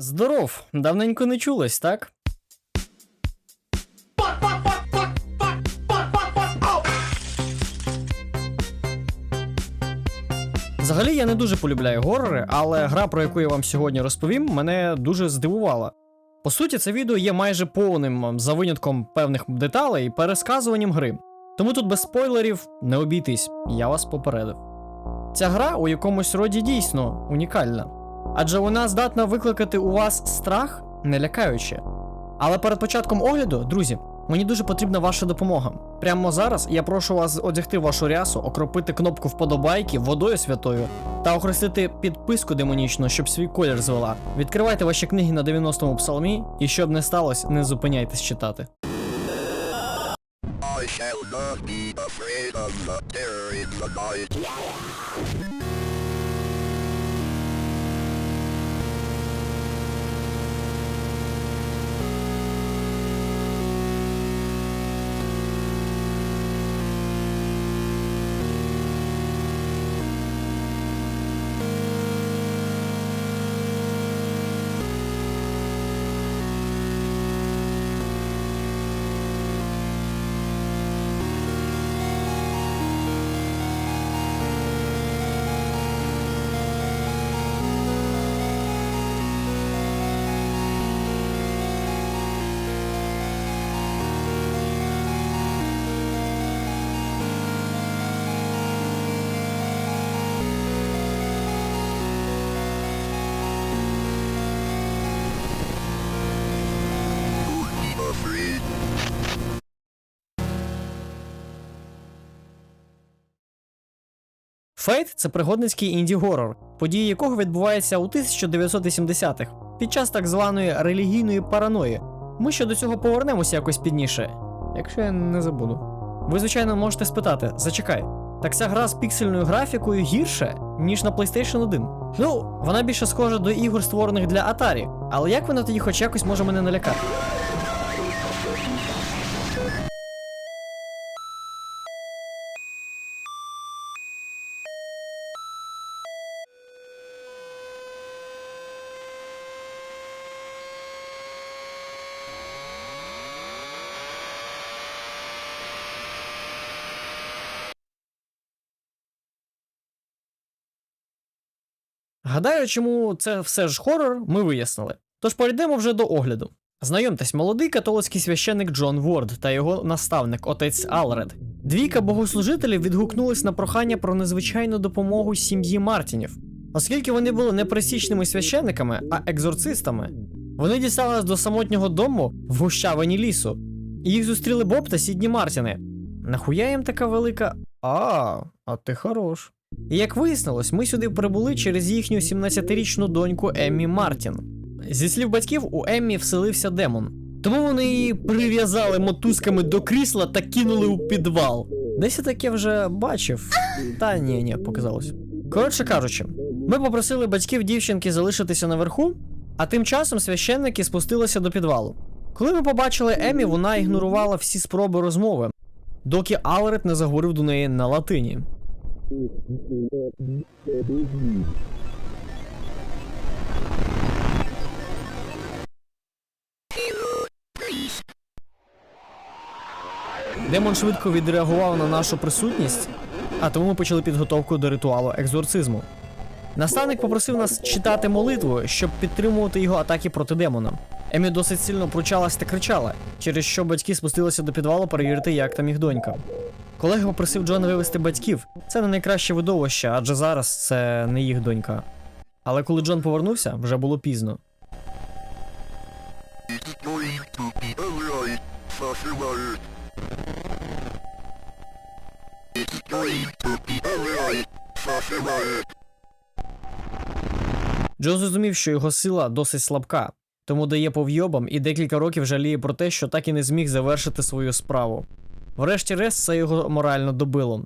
Здоров, давненько не чулось, так? Взагалі я не дуже полюбляю горори, але гра, про яку я вам сьогодні розповім, мене дуже здивувала. По суті, це відео є майже повним за винятком певних деталей пересказуванням гри. Тому тут без спойлерів не обійтись, я вас попередив. Ця гра у якомусь роді дійсно унікальна, адже вона здатна викликати у вас страх, не лякаючи. Але перед початком огляду, друзі, мені дуже потрібна ваша допомога. Прямо зараз я прошу вас одягти вашу рясу, окропити кнопку вподобайки водою святою та охрестити підписку демонічну, щоб свій колір звела. Відкривайте ваші книги на 90-му псалмі, і щоб не сталося, не зупиняйтесь читати. I shall not be afraid of the terror in the night. Фейт це пригодницький інді-горор, події якого відбуваються у 1980-х, під час так званої релігійної параної. Ми ще до цього повернемося якось пізніше, якщо я не забуду. Ви, звичайно, можете спитати: зачекай, так ця гра з піксельною графікою гірше, ніж на PlayStation 1. Ну, вона більше схожа до ігор, створених для Atari, але як вона тоді хоч якось може мене налякати? Гадаю, чому це все ж хорор, ми вияснили. Тож перейдемо вже до огляду. Знайомтесь, молодий католицький священник Джон Ворд та його наставник, отець Алред. Двійка богослужителів відгукнулись на прохання про незвичайну допомогу сім'ї Мартінів. Оскільки вони були не присічними священниками, а екзорцистами, вони дістались до самотнього дому в гущавині лісу. І їх зустріли Боб та Сідні Мартіни. Нахуя їм така велика. А, а ти хорош. Як вияснилось, ми сюди прибули через їхню 17-річну доньку Еммі Мартін. Зі слів батьків, у Еммі вселився демон. Тому вони її прив'язали мотузками до крісла та кинули у підвал. Десь я таке вже бачив. Та ні, ні, показалось. Коротше кажучи, ми попросили батьків дівчинки залишитися наверху, а тим часом священники спустилися до підвалу. Коли ми побачили Еммі, вона ігнорувала всі спроби розмови, доки Алред не заговорив до неї на латині. Демон швидко відреагував на нашу присутність, а тому ми почали підготовку до ритуалу екзорцизму. Наставник попросив нас читати молитву, щоб підтримувати його атаки проти демона. Емі досить сильно пручалась та кричала, через що батьки спустилися до підвалу перевірити, як там їх донька. Колега попросив Джона вивести батьків. Це не найкраще видовище, адже зараз це не їх донька. Але коли Джон повернувся, вже було пізно. Джон зрозумів, що його сила досить слабка, тому дає повйобам і декілька років жаліє про те, що так і не зміг завершити свою справу. Врешті-решт це його морально добило.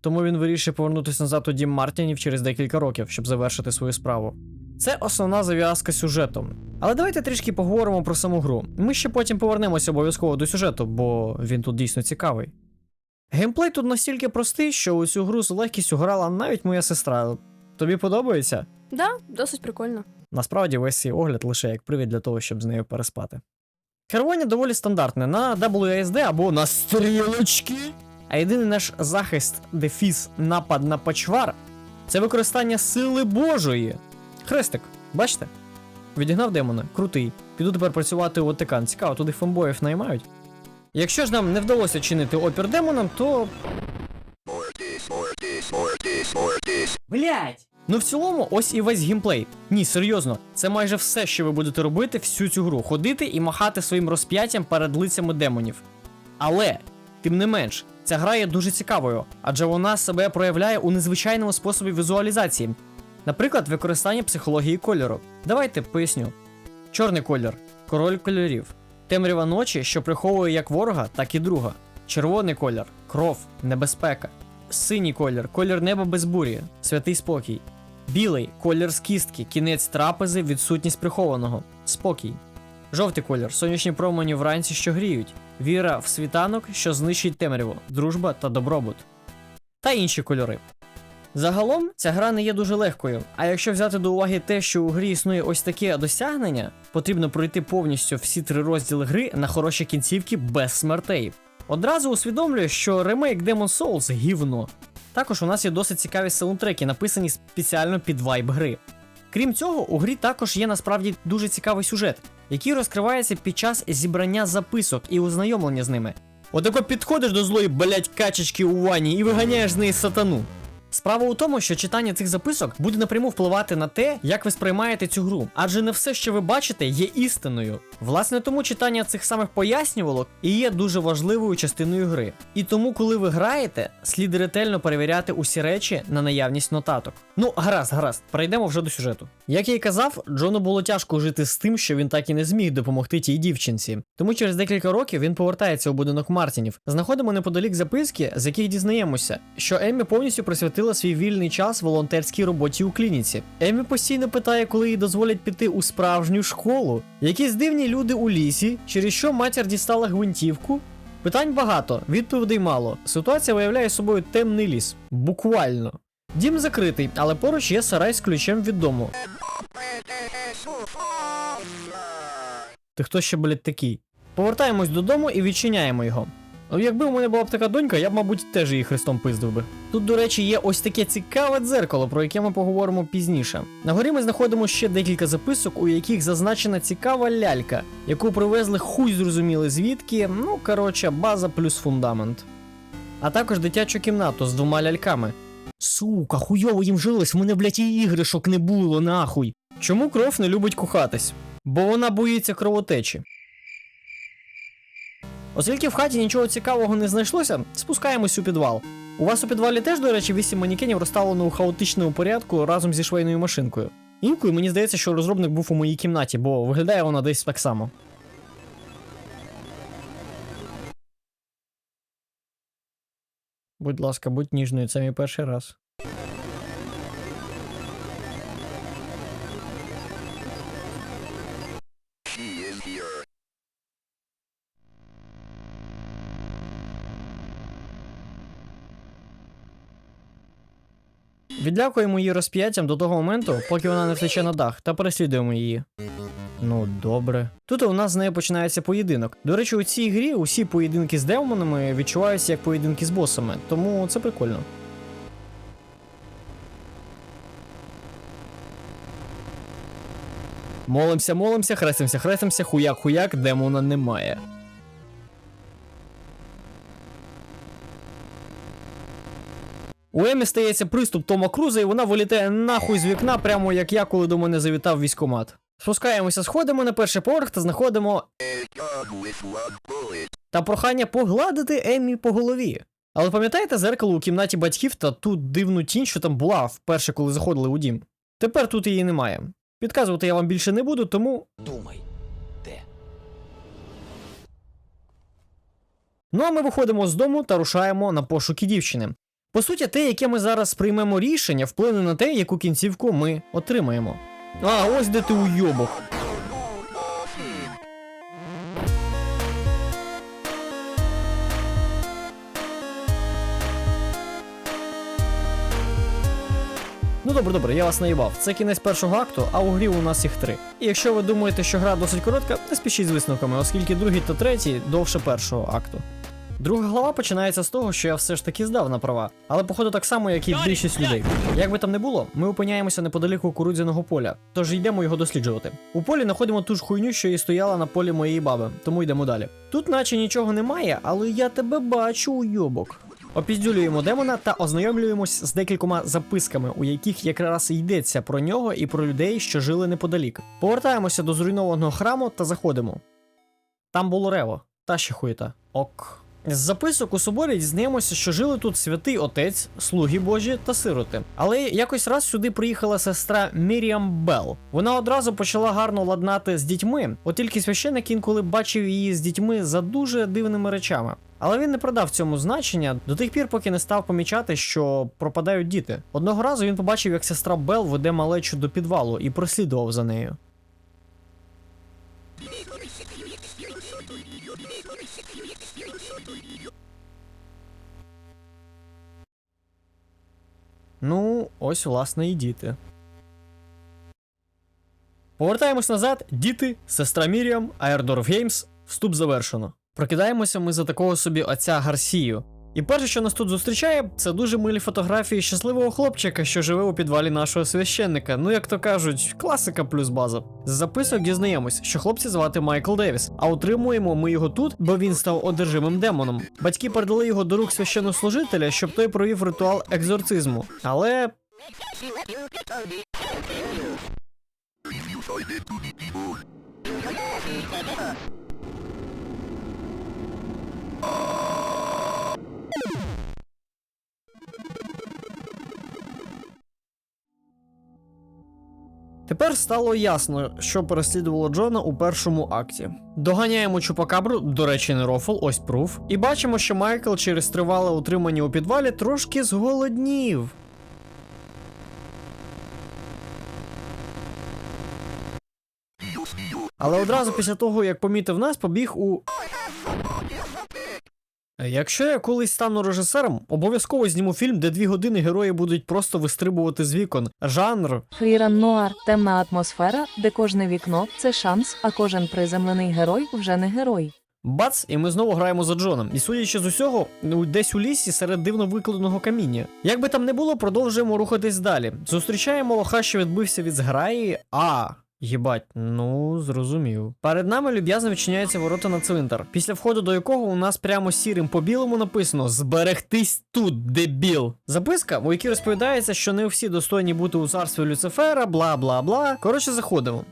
Тому він вирішив повернутися назад у дім Мартінів через декілька років, щоб завершити свою справу. Це основна зав'язка сюжету. Але давайте трішки поговоримо про саму гру. Ми ще потім повернемося обов'язково до сюжету, бо він тут дійсно цікавий. Геймплей тут настільки простий, що у цю гру з легкістю грала навіть моя сестра. Тобі подобається? Да, досить прикольно. Насправді весь цей огляд лише як привід для того, щоб з нею переспати. Керування доволі стандартне на WASD або на стрілочки. А єдиний наш захист, дефіс, напад на почвар це використання сили Божої. Хрестик, бачите? Відігнав демона, крутий. Піду тепер працювати у Ватикан. Цікаво, туди фомбоїв наймають. Якщо ж нам не вдалося чинити опір демонам, то. Блять! Ну, в цілому, ось і весь геймплей. Ні, серйозно, це майже все, що ви будете робити всю цю гру: ходити і махати своїм розп'яттям перед лицями демонів. Але, тим не менш, ця гра є дуже цікавою, адже вона себе проявляє у незвичайному способі візуалізації. Наприклад, використання психології кольору. Давайте поясню: чорний колір король кольорів, темрява ночі, що приховує як ворога, так і друга. Червоний колір кров, небезпека. Синій колір колір неба без бурі, святий спокій. Білий колір з кістки, кінець трапези, відсутність прихованого, спокій. Жовтий колір сонячні промені вранці, що гріють, віра в світанок, що знищить темряву, дружба та добробут. Та інші кольори. Загалом ця гра не є дуже легкою, а якщо взяти до уваги те, що у грі існує ось таке досягнення, потрібно пройти повністю всі три розділи гри на хороші кінцівки без смертей. Одразу усвідомлюю, що ремейк Demon Souls гівно. Також у нас є досить цікаві саундтреки, написані спеціально під вайб гри. Крім цього, у грі також є насправді дуже цікавий сюжет, який розкривається під час зібрання записок і ознайомлення з ними. Отако підходиш до злої блять качечки у ванні і виганяєш з неї сатану. Справа у тому, що читання цих записок буде напряму впливати на те, як ви сприймаєте цю гру, адже не все, що ви бачите, є істиною. Власне, тому читання цих самих пояснювалок і є дуже важливою частиною гри. І тому, коли ви граєте, слід ретельно перевіряти усі речі на наявність нотаток. Ну, гаразд, гаразд, перейдемо вже до сюжету. Як я й казав, Джону було тяжко жити з тим, що він так і не зміг допомогти тій дівчинці. Тому через декілька років він повертається у будинок Мартінів. Знаходимо неподалік записки, з яких дізнаємося, що Еммі повністю присвятила свій вільний час волонтерській роботі у клініці. Еммі постійно питає, коли їй дозволять піти у справжню школу. Якісь дивні люди у лісі, через що матір дістала гвинтівку. Питань багато, відповідей мало. Ситуація виявляє собою темний ліс. Буквально. Дім закритий, але поруч є сарай з ключем від дому. Ти хто ще, блядь, такий? Повертаємось додому і відчиняємо його. Ну, якби у мене була б така донька, я б, мабуть, теж її хрестом пиздив би. Тут, до речі, є ось таке цікаве дзеркало, про яке ми поговоримо пізніше. На горі ми знаходимо ще декілька записок, у яких зазначена цікава лялька, яку привезли хуй зрозуміли звідки. Ну, коротше, база плюс фундамент. А також дитячу кімнату з двома ляльками. Сука, хуйово їм жилось, в мене, блядь, і іграшок не було, нахуй. Чому кров не любить кохатись? Бо вона боїться кровотечі. Оскільки в хаті нічого цікавого не знайшлося, спускаємось у підвал. У вас у підвалі теж, до речі, вісім манікенів розставлено у хаотичному порядку разом зі швейною машинкою. Інкою мені здається, що розробник був у моїй кімнаті, бо виглядає вона десь так само. Будь ласка, будь ніжною, це мій перший раз. Відлякуємо її розп'яттям до того моменту, поки вона не втече на дах, та переслідуємо її. Ну, добре. Тут у нас з нею починається поєдинок. До речі, у цій грі усі поєдинки з демонами відчуваються як поєдинки з босами, тому це прикольно. Молимося, молимося, хрестимося, хрестимося, хуяк, хуяк, демона немає. У Емі стається приступ Тома Круза, і вона вилітає нахуй з вікна, прямо як я, коли до мене завітав військомат. Спускаємося сходимо на перший поверх та знаходимо та прохання погладити Еммі по голові. Але пам'ятаєте зеркало у кімнаті батьків та ту дивну тінь, що там була вперше, коли заходили у дім? Тепер тут її немає. Підказувати я вам більше не буду, тому. Думай, де? Ну а ми виходимо з дому та рушаємо на пошуки дівчини. По суті, те, яке ми зараз приймемо рішення, вплине на те, яку кінцівку ми отримаємо. А, ось де ти уйобок. Ну, добре, добре, я вас наїбав. Це кінець першого акту, а у грі у нас їх три. І якщо ви думаєте, що гра досить коротка, не спішіть з висновками, оскільки другий та третій довше першого акту. Друга глава починається з того, що я все ж таки здав на права, але походу так само, як і більшість людей. Як би там не було, ми опиняємося неподалік кукурудзяного поля, тож йдемо його досліджувати. У полі знаходимо ту ж хуйню, що і стояла на полі моєї баби, тому йдемо далі. Тут наче нічого немає, але я тебе бачу, уйобок. Опіздюлюємо демона та ознайомлюємось з декількома записками, у яких якраз йдеться про нього і про людей, що жили неподалік. Повертаємося до зруйнованого храму та заходимо. Там було рево, та ще хуєта. Ок. З записок у соборі дізнаємося, що жили тут святий отець, слуги Божі та сироти. Але якось раз сюди приїхала сестра Міріам Белл. Вона одразу почала гарно ладнати з дітьми, от тільки священик інколи бачив її з дітьми за дуже дивними речами. Але він не продав цьому значення до тих пір, поки не став помічати, що пропадають діти. Одного разу він побачив, як сестра Белл веде малечу до підвалу і прослідував за нею. Ну, ось, власне, і діти. Повертаємось назад. Діти, сестра Міріам, Аердорф Геймс. Вступ завершено. Прокидаємося ми за такого собі отця Гарсію. І перше, що нас тут зустрічає, це дуже милі фотографії щасливого хлопчика, що живе у підвалі нашого священника. Ну, як то кажуть, класика плюс база. З записок дізнаємось, що хлопця звати Майкл Девіс, а утримуємо ми його тут, бо він став одержимим демоном. Батьки передали його до рук священнослужителя, щоб той провів ритуал екзорцизму. Але Тепер стало ясно, що переслідувало Джона у першому акті. Доганяємо чупакабру, до речі, не рофл, ось пруф, і бачимо, що Майкл через тривале утримання у підвалі трошки зголоднів. Але одразу після того, як помітив нас, побіг у. Якщо я колись стану режисером, обов'язково зніму фільм, де дві години герої будуть просто вистрибувати з вікон. Жанр Фріран Нуар темна атмосфера, де кожне вікно це шанс, а кожен приземлений герой вже не герой. Бац, і ми знову граємо за Джоном. І судячи з усього, ну, десь у лісі серед дивно викладеного каміння. Як би там не було, продовжуємо рухатись далі. Зустрічаємо лоха, що відбився від зграї. А. Єбать, ну зрозумів. Перед нами люб'язно відчиняються ворота на цвинтар, після входу до якого у нас прямо сірим по білому написано Зберегтись тут, дебіл. Записка, у якій розповідається, що не всі достойні бути у царстві Люцифера, бла бла бла. Коротше, заходимо.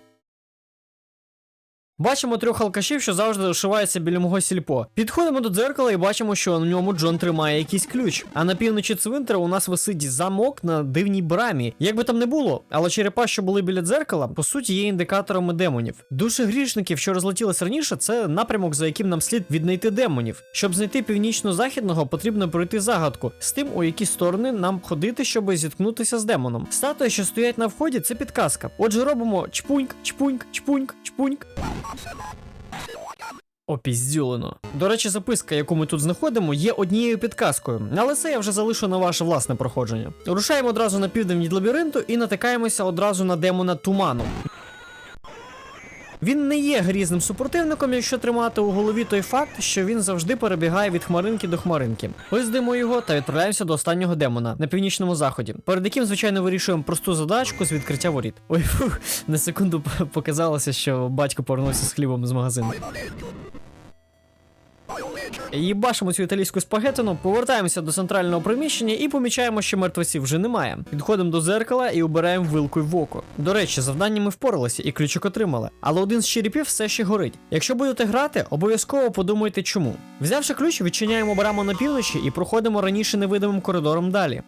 Бачимо трьох алкашів, що завжди ошиваються біля мого сільпо. Підходимо до дзеркала і бачимо, що на ньому Джон тримає якийсь ключ. А на півночі цвинтара у нас висить замок на дивній брамі. Як би там не було, але черепа, що були біля дзеркала, по суті, є індикаторами демонів. Душі грішників, що розлетілись раніше, це напрямок, за яким нам слід віднайти демонів. Щоб знайти північно-західного, потрібно пройти загадку з тим, у які сторони нам ходити, щоб зіткнутися з демоном. Статуї, що стоять на вході, це підказка. Отже, робимо чпуньк, чпуньк, чпуньк, чпуньк. Опіздюлено. До речі, записка, яку ми тут знаходимо, є однією підказкою, але це я вже залишу на ваше власне проходження. Рушаємо одразу на південь від лабіринту і натикаємося одразу на демона туману. Він не є грізним супротивником, якщо тримати у голові той факт, що він завжди перебігає від хмаринки до хмаринки. Виздимо його та відправляємося до останнього демона на північному заході, перед яким, звичайно, вирішуємо просту задачку з відкриття воріт. Ой, фух, на секунду показалося, що батько повернувся з хлібом з магазину. Їбашимо цю італійську спагетину, повертаємося до центрального приміщення і помічаємо, що мертвеців вже немає. Підходимо до зеркала і обираємо вилкою в око. До речі, завдання ми впоралися і ключик отримали. Але один з черепів все ще горить. Якщо будете грати, обов'язково подумайте чому. Взявши ключ, відчиняємо браму на півночі і проходимо раніше невидимим коридором далі.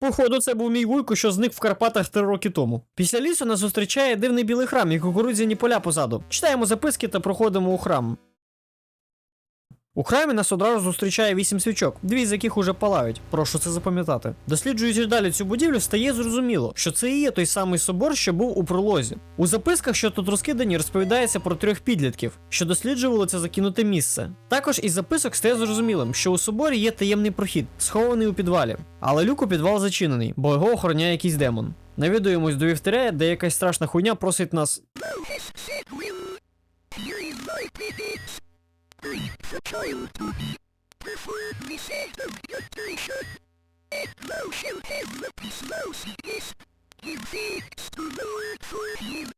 Походу, це був мій вуйко, що зник в Карпатах три роки тому. Після лісу нас зустрічає дивний білий храм і кукурудзяні поля позаду. Читаємо записки та проходимо у храм. У храмі нас одразу зустрічає вісім свічок, дві з яких уже палають. Прошу це запам'ятати. Досліджуючи далі цю будівлю, стає зрозуміло, що це і є той самий собор, що був у пролозі. У записках, що тут розкидані, розповідається про трьох підлітків, що досліджували це закинуте місце. Також із записок стає зрозумілим, що у соборі є таємний прохід, схований у підвалі. Але люк у підвал зачинений, бо його охороняє якийсь демон. Навідуємось до вівтаря, де якась страшна хуйня просить нас be the child. Before the set of your nation, and thou shalt have the peace mouse is, and thence to the for him.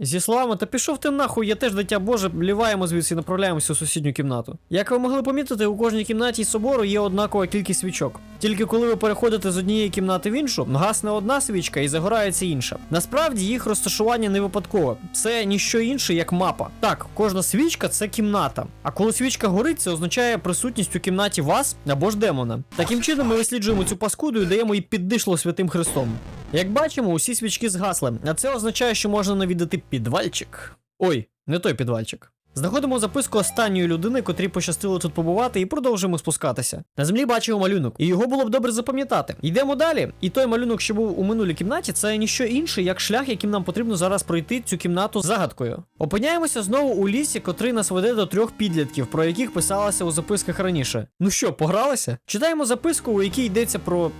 Зі словами, та пішов ти нахуй, я теж дитя Боже, ліваємо звідси і направляємося у сусідню кімнату. Як ви могли помітити, у кожній кімнаті собору є однакова кількість свічок. Тільки коли ви переходите з однієї кімнати в іншу, гасне одна свічка і загорається інша. Насправді їх розташування не випадкове. Це ніщо інше, як мапа. Так, кожна свічка це кімната. А коли свічка горить, це означає присутність у кімнаті вас або ж демона. Таким чином ми висліджуємо цю паскуду і даємо їй піддишло святим Христом. Як бачимо, усі свічки згасли, а це означає, що можна навідати підвальчик. Ой, не той підвальчик. Знаходимо записку останньої людини, котрій пощастило тут побувати, і продовжуємо спускатися. На землі бачимо малюнок, і його було б добре запам'ятати. Йдемо далі. І той малюнок, що був у минулій кімнаті, це ніщо інше, як шлях, яким нам потрібно зараз пройти цю кімнату з загадкою. Опиняємося знову у лісі, котрий нас веде до трьох підлітків, про яких писалося у записках раніше. Ну що, погралися? Читаємо записку, у якій йдеться про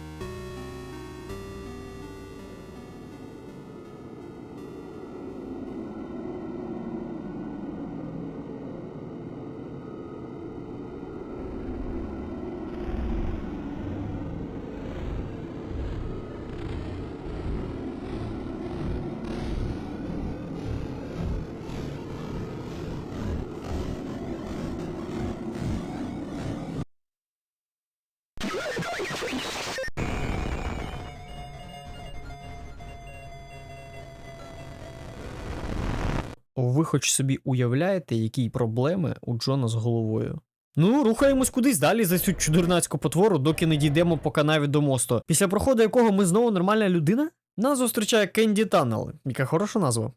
хоч собі уявляєте, які проблеми у Джона з головою? Ну, рухаємось кудись далі за цю чудернацьку потвору, доки не дійдемо по канаві до мосту, після проходу якого ми знову нормальна людина? Нас зустрічає Кенді Таннел. Яка хороша назва.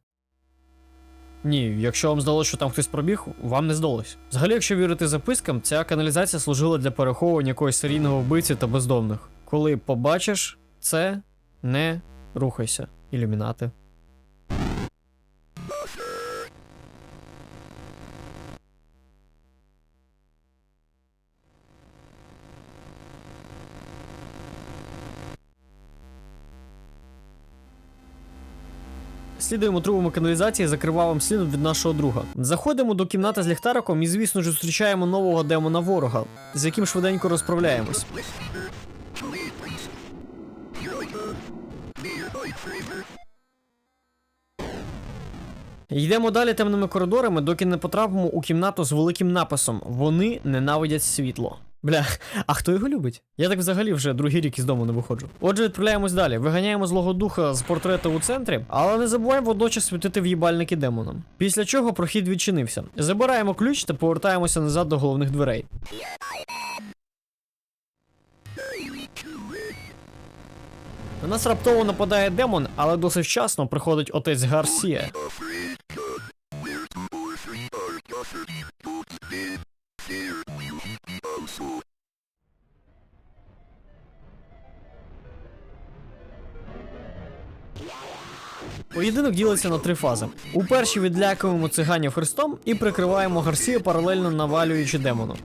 Ні, якщо вам здалося, що там хтось пробіг, вам не здалось. Взагалі, якщо вірити запискам, ця каналізація служила для переховування якогось серійного вбивці та бездомних. Коли побачиш це, не рухайся. Ілюмінати. Слідуємо трубами каналізації за кривавим слідом від нашого друга. Заходимо до кімнати з ліхтариком і, звісно ж, зустрічаємо нового демона ворога, з яким швиденько розправляємось. Йдемо далі темними коридорами, доки не потрапимо у кімнату з великим написом Вони ненавидять світло. Бля, а хто його любить? Я так взагалі вже другий рік із дому не виходжу. Отже, відправляємось далі. Виганяємо злого духа з портрета у центрі, але не забуваємо водночас світити в'їбальники демоном. Після чого прохід відчинився. Забираємо ключ та повертаємося назад до головних дверей. На нас раптово нападає демон, але досить вчасно приходить отець Гарсія. Поєдинок ділиться на три фази. У першій відлякуємо циганів хрестом і прикриваємо Гарсія паралельно навалюючи демону.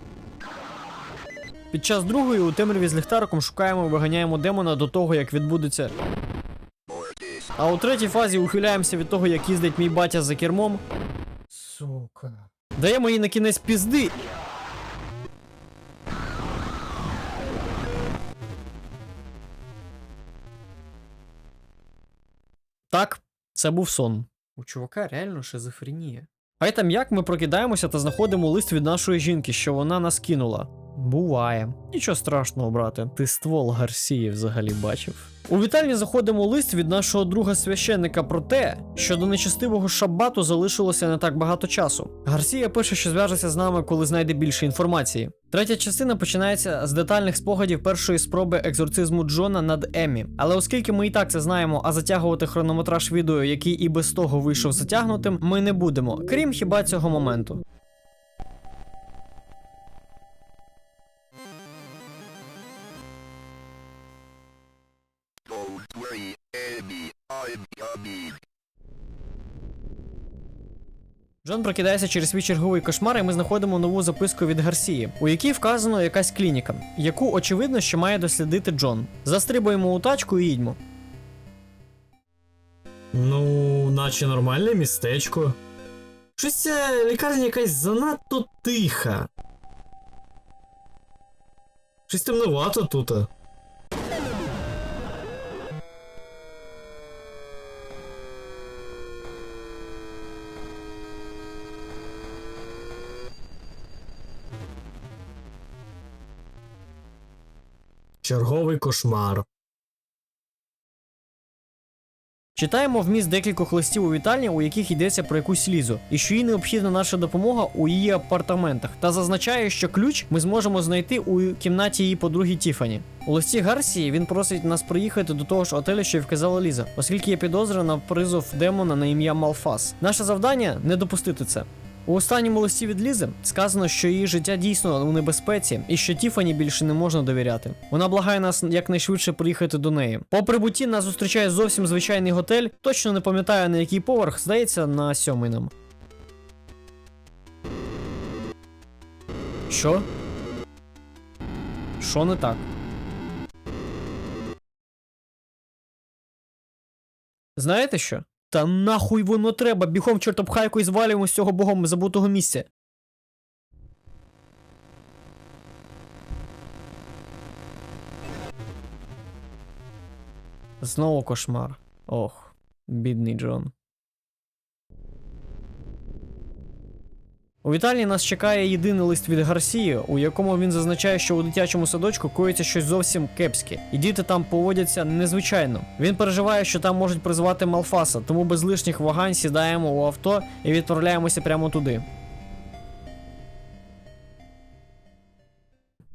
Під час другої у темряві з ліхтариком шукаємо і виганяємо демона до того, як відбудеться. А у третій фазі ухиляємося від того, як їздить мій батя за кермом. Сука. Даємо їй на кінець пізди. Так, це був сон. У чувака реально шизофренія. Хай там як ми прокидаємося та знаходимо лист від нашої жінки, що вона нас кинула. Буває. Нічого страшного, брате. Ти ствол Гарсії взагалі бачив. У вітальні заходимо лист від нашого друга священника про те, що до нечестивого шабату залишилося не так багато часу. Гарсія пише, що зв'яжеться з нами, коли знайде більше інформації. Третя частина починається з детальних спогадів першої спроби екзорцизму Джона над Еммі. Але оскільки ми і так це знаємо, а затягувати хронометраж відео, який і без того вийшов затягнутим, ми не будемо, крім хіба цього моменту. Джон прокидається через свій черговий кошмар, і ми знаходимо нову записку від Гарсії, у якій вказано якась клініка, яку очевидно, що має дослідити Джон. Застрибуємо у тачку і їдьмо. Ну, наче нормальне містечко. Щось ця лікарня якась занадто тиха. Щось темновато тут. Черговий кошмар. Читаємо вміст декількох листів у вітальні, у яких йдеться про якусь лізу, і що їй необхідна наша допомога у її апартаментах, та зазначає, що ключ ми зможемо знайти у кімнаті її подруги Тіфані. У листі Гарсії він просить нас приїхати до того ж отелю, що й вказала Ліза, оскільки є підозра на призов демона на ім'я Малфас. Наше завдання не допустити це. У останньому листі від Лізи сказано, що її життя дійсно у небезпеці і що Тіфані більше не можна довіряти. Вона благає нас якнайшвидше приїхати до неї. По прибутті нас зустрічає зовсім звичайний готель. Точно не пам'ятаю на який поверх, здається, на сьомий нам. Що? Що не так? Знаєте що? Та нахуй воно треба, бігом чортопхайку і звалюємо з цього богом забутого місця. Знову кошмар. Ох, бідний Джон. У Віталії нас чекає єдиний лист від Гарсії, у якому він зазначає, що у дитячому садочку коїться щось зовсім кепське, і діти там поводяться незвичайно. Він переживає, що там можуть призвати Малфаса, тому без лишніх вагань сідаємо у авто і відправляємося прямо туди.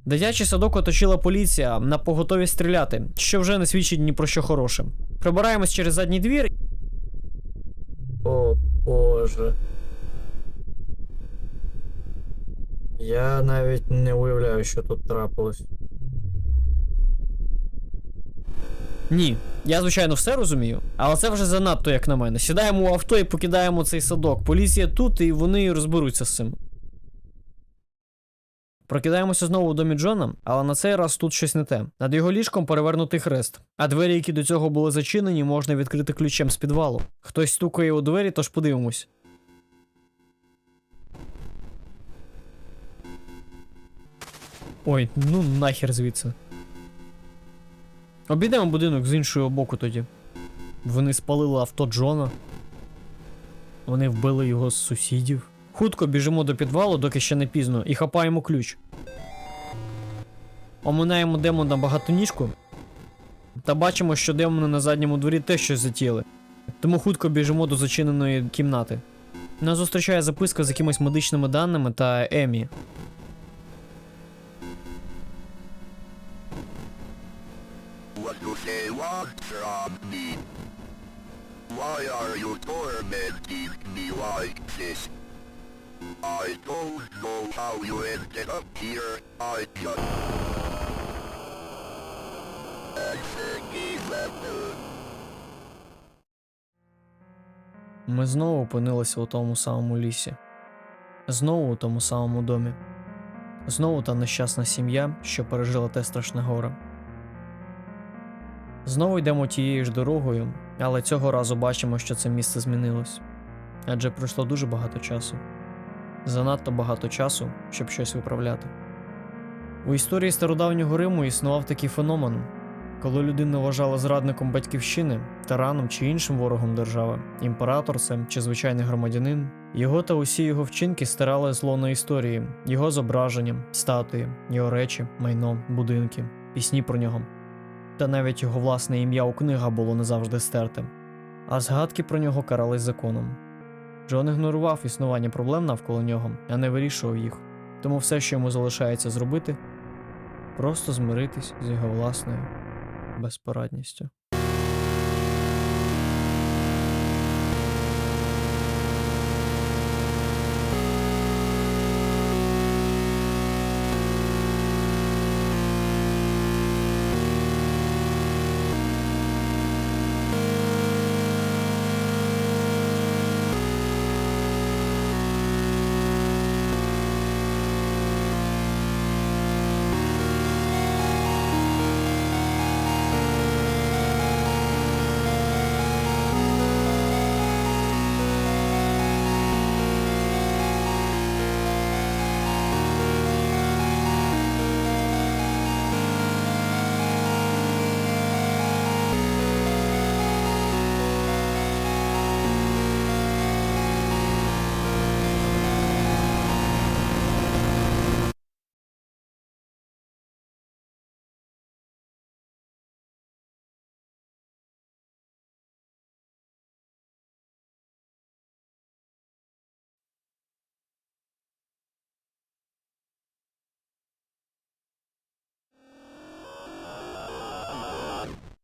Дитячий садок оточила поліція на поготові стріляти, що вже не свідчить ні про що хороше. Прибираємось через задній двір О боже. Я навіть не уявляю, що тут трапилось. Ні, я звичайно все розумію, але це вже занадто, як на мене. Сідаємо у авто і покидаємо цей садок. Поліція тут, і вони розберуться з цим. Прокидаємося знову у домі Джона, але на цей раз тут щось не те. Над його ліжком перевернутий хрест, а двері, які до цього були зачинені, можна відкрити ключем з підвалу. Хтось стукає у двері, тож подивимось. Ой, ну нахер звідси. Обійдемо будинок з іншого боку тоді. Вони спалили авто Джона. Вони вбили його з сусідів. Хутко біжимо до підвалу, доки ще не пізно, і хапаємо ключ. Оминаємо демона багатоніжку. Та бачимо, що демони на задньому дворі теж щось затіяли. Тому хутко біжимо до зачиненої кімнати. Нас зустрічає записка з якимись медичними даними та Емі. From me? Why are you tormenting me like this? I don't know how you ended up here. I just... Ми знову опинилися у тому самому лісі, знову у тому самому домі, знову та нещасна сім'я, що пережила те страшне горе. Знову йдемо тією ж дорогою, але цього разу бачимо, що це місце змінилось. Адже пройшло дуже багато часу. Занадто багато часу, щоб щось виправляти. У історії стародавнього Риму існував такий феномен, коли людину вважали зрадником батьківщини, тираном чи іншим ворогом держави, імператорцем чи звичайний громадянин, його та усі його вчинки стирали зло на історії, його зображення, статуї, його речі, майно, будинки, пісні про нього. Та навіть його власне ім'я у книгах було не завжди стертим, а згадки про нього карались законом. Джон ігнорував існування проблем навколо нього, а не вирішував їх. Тому все, що йому залишається зробити, просто змиритись з його власною безпорадністю.